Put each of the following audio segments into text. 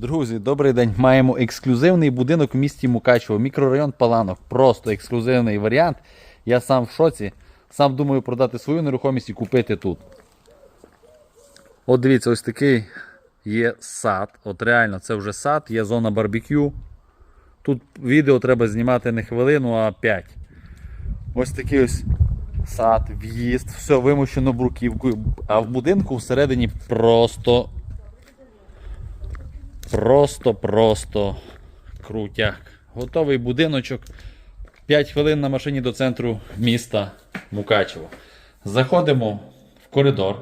Друзі, добрий день. Маємо ексклюзивний будинок в місті Мукачево, мікрорайон Паланок. Просто ексклюзивний варіант. Я сам в шоці. Сам думаю продати свою нерухомість і купити тут. От дивіться, ось такий є сад. От реально, це вже сад, є зона барбекю. Тут відео треба знімати не хвилину, а 5. Ось такий ось сад, в'їзд, все вимощено бруківкою. А в будинку всередині просто Просто-просто крутяк. Готовий будиночок. 5 хвилин на машині до центру міста Мукачево. Заходимо в коридор.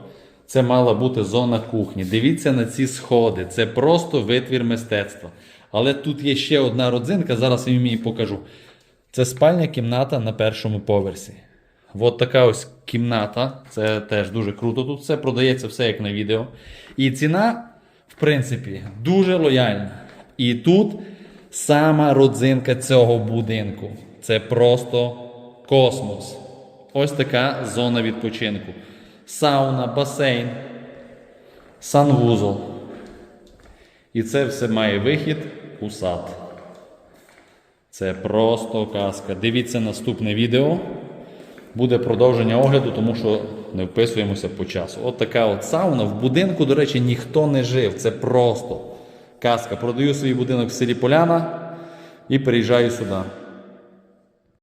Це мала бути зона кухні. Дивіться на ці сходи. Це просто витвір мистецтва. Але тут є ще одна родзинка, зараз я їм її покажу. Це спальня кімната на першому поверсі. От така ось кімната. Це теж дуже круто. Тут все продається все як на відео. І ціна, принципі, дуже лояльна. І тут сама родзинка цього будинку. Це просто космос. Ось така зона відпочинку. Сауна, басейн, санвузол. І це все має вихід у сад. Це просто казка. Дивіться наступне відео. Буде продовження огляду, тому що не вписуємося по часу. От така от сауна. В будинку, до речі, ніхто не жив. Це просто казка. Продаю свій будинок в селі Поляна і переїжджаю сюди.